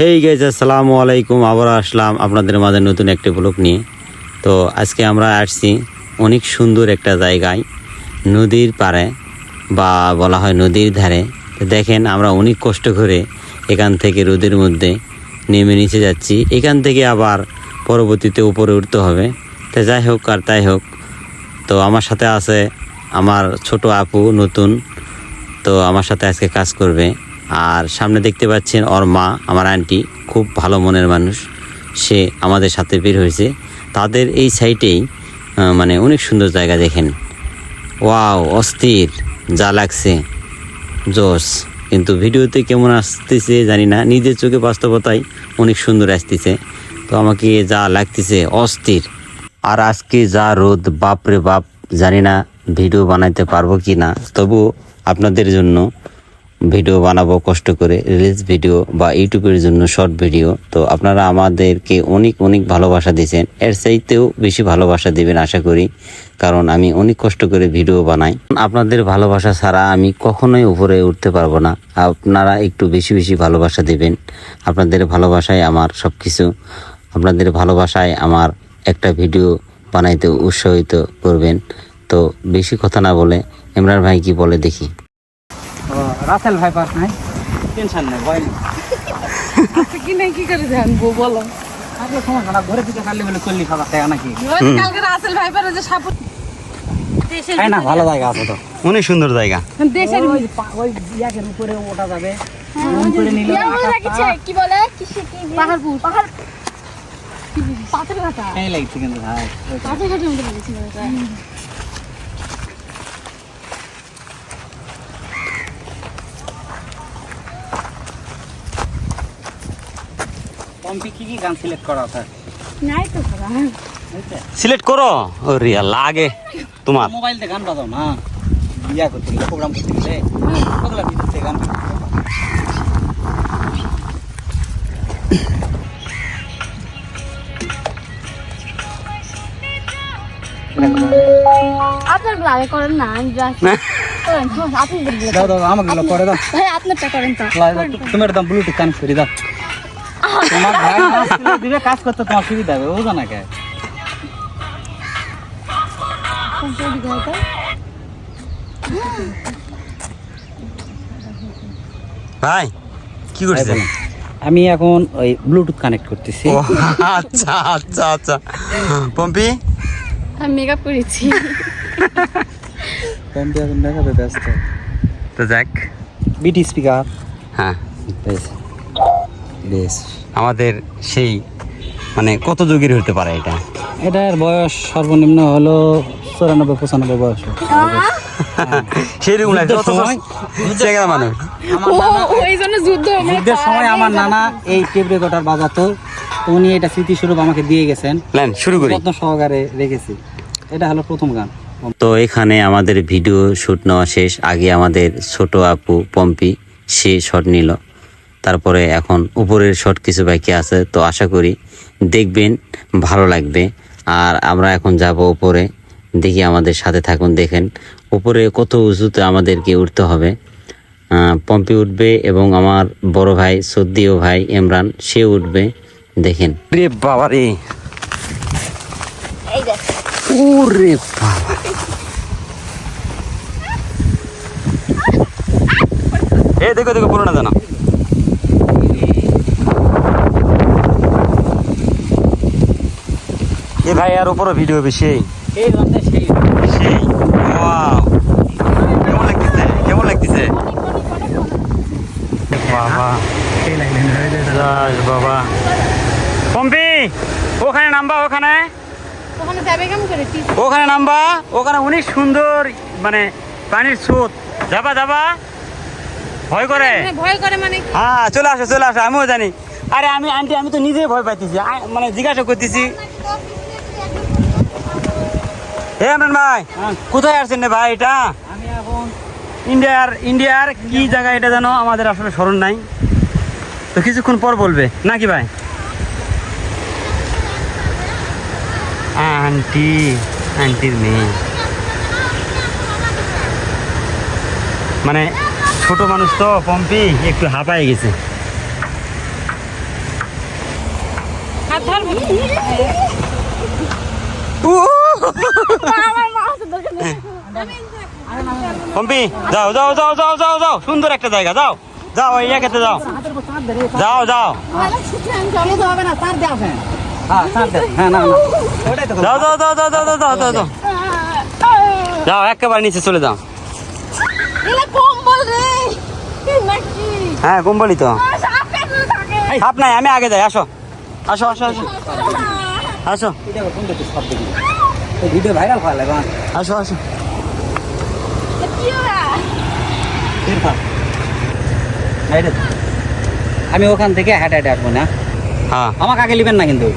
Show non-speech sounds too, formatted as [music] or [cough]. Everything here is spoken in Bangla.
হেই গেছে আসসালামু আলাইকুম আবার আসলাম আপনাদের মাঝে নতুন একটি ব্লগ নিয়ে। তো আজকে আমরা আসছি অনেক সুন্দর একটা জায়গায়, নদীর পাড়ে বা বলা হয় নদীর ধারে। দেখেন আমরা অনেক কষ্ট করে এখান থেকে রোদের মধ্যে নেমে নিচে যাচ্ছি। এখান থেকে আবার পরবর্তীতে উপরে উঠতে হবে। তো যাই হোক আর তাই হোক, তো আমার সাথে আছে আমার ছোট আপু নতুন। তো আমার সাথে আজকে কাজ করবে। আর সামনে দেখতে পাচ্ছেন ওর মা, আমার আন্টি, খুব ভালো মনের মানুষ। সে আমাদের সাথে বের হয়েছে। তাদের এই সাইটেই মানে অনেক সুন্দর জায়গা দেখেন। ওয়াও, অস্থির, যা লাগছে। জোস কিন্তু ভিডিওতে কেমন আসতেছে জানি না। নিজের চোখে বাস্তবতায় অনেক সুন্দর আসতেছে। তো আমাকে যা লাগতেছে, অস্থির। আর আজকে যা রোদ, বাপরে বাপ, জানি না ভিডিও বানাইতে পারব কি না তবু আপনাদের জন্য ভিডিও বানাবো, কষ্ট করে রিলস ভিডিও বা ইউটিউবের জন্য শর্ট ভিডিও তো আপনারা আমাদেরকে অনেক অনেক ভালোবাসা দিয়েছেন। এর চাইতেও বেশি ভালোবাসা দেবেন আশা করি, কারণ আমি অনেক কষ্ট করে ভিডিও বানাই। আপনাদের ভালোবাসা ছাড়া আমি কখনোই উপরে উঠতে পারব না। আপনারা একটু বেশি বেশি ভালোবাসা দেবেন। আপনাদের ভালোবাসায় আমার সব কিছু আপনাদের ভালোবাসায় আমার একটা ভিডিও বানাইতে উৎসাহিত করবেন। তো বেশি কথা না বলে ইমরান ভাই কি বলে দেখি। রাসেল ভাই পাস নাই। টেনশন নেই ভয় নেই। আচ্ছা কি নাই কি করে জানব বলো। থাকলে সমস্যা না ঘরে থেকে কাটলে বলে চল্লিশ হাজার টাকা নাকি? কালকে রাসেল ভাই পারে যে সাপুর তাই না ভালো জায়গা আছে তো। অনেক সুন্দর জায়গা। দেশের ওই ইয়াকের উপরে ওঠা যাবে। নিলে কি বলে? পাহাড়পুর। পাহাড় পাথর ঘাটা এই লাগছে কিন্তু ভাই। পাথর ঘাটার মধ্যে বলেছিল ওটা পম্পি কি কি গান সিলেক্ট করা আছে? নাই তো খারাপ বুঝতে? সিলেক্ট করো। ও রিয়া লাগে তোমার। মোবাইল দিয়ে গান বাজাও না। ইয়া করতে গেলে প্রোগ্রাম করতে গেলে। ওগুলা ভিতর থেকে গান বাজাও। আপনার লাগে করেন না আমি যা করেন সমস্যা, আপনি দেখবেন দাও দাও আমাকে গুলো করে দাও। ভাই আপনারটা করেন তো। লাই দাও, তু- তুমি একদম ব্লুটুথ কানেক্ট করে দাও। তোমার ভাই [laughs] দিবে কাজ করতে তোমার সুবিধা হবে বুঝো না কে? ভাই কি করছেন? আমি এখন ওই ব্লুটুথ কানেক্ট করতেছি। আচ্ছা আচ্ছা আচ্ছা। পম্পি? আমি মেকআপ করেছি। পম্পি এখন মেকআপে ব্যস্ত। তো যাক। বিটি স্পিকার। হ্যাঁ। বেশ। আমাদের সেই মানে কত যুগের হতে পারে এটা? এটার বয়স সর্বনিম্ন হলো চুরানব্বই পঁচানব্বই বয়স। [laughs] যুদ্ধের সময়? চেঙ্গা মানুষ। আমার নানা ওই জন্য যুদ্ধ যুদ্ধের সময় আমার নানা এই টেপ রেকর্ডার বাজাতো। তো উনি এটা স্মৃতিস্বরূপ আমাকে দিয়ে গেছেন। প্ল্যান শুরু করি। যত্ন সহকারে রেখেছি। এটা হলো প্রথম গান। তো এখানে আমাদের ভিডিও শ্যুট নেওয়া শেষ। আগে আমাদের ছোট আপু পম্পি সে শট নিল। তারপরে এখন উপরের শট কিছু বাকি আছে তো আশা করি দেখবেন ভালো লাগবে। আর আমরা এখন যাব উপরে দেখি আমাদের সাথে থাকুন দেখেন। উপরে কত উঁচুতে আমাদেরকে উঠতে হবে। পম্পি উঠবে এবং আমার বড় ভাই সদ্দিও ভাই ইমরান সে উঠবে দেখেন। রে বাবা রে। ওরে বাবা। এ দেখো দেখো পুরোনো জানো এ ভাই আর উপরে ভিডিও হবে সেই। সেই। সেই? ওয়াও কেমন লাগতেছে? কেমন লাগতেছে? বাবা। বাবা। পম্পি ওখানে নামবা ওখানে। ওখানে যাবে কেমন করে টিপ? ওখানে নামবা। ওখানে অনেক সুন্দর মানে পানির স্রোত। যাবা যাবা। ভয় করে। মানে ভয় করে মানে? হ্যাঁ চলে আসো চলে আসো আমিও জানি। আরে আমি আন্টি আমি তো নিজেই ভয় পাইতেছি। মানে জিজ্ঞাসা করতেছি। আনন্দ ভাই হ্যাঁ। কোথায় আসছেন ভাই এটা? আমি এখন ইন্ডিয়ার ইন্ডিয়ার কি জায়গা এটা জানো আমাদের আসলে স্মরণ নাই। তো কিছুক্ষণ পর বলবে নাকি ভাই? আন্টি আন্টির মেয়ে। মানে ছোট মানুষ তো পম্পি একটু হাঁপায় গেছে হাত ধরবি আমার মা আছে দোকানে পম্পি যাও যাও যাও যাও যাও যাও সুন্দর একটা জায়গা যাও যাও এই জায়গাতে যাও যাও যাও চলে তো হবে না তার দেওয়া হ্যাঁ তার দেওয়া হ্যাঁ না না ওটাই তো যাও যাও যাও যাও যাও যাও যাও যাও যাও একেবারে নিচে চলে যাও এলা কম্বল রে কি নাকি হ্যাঁ কম্বলি তো সাপে নাই আমি আগে যাই আসো আসো আসো আসো আসো আসো আসো থাক আমি ওখান থেকে হেঁটে হেঁটে আসব না। হ্যাঁ। আমাকে আগে নেবেন না কিন্তু।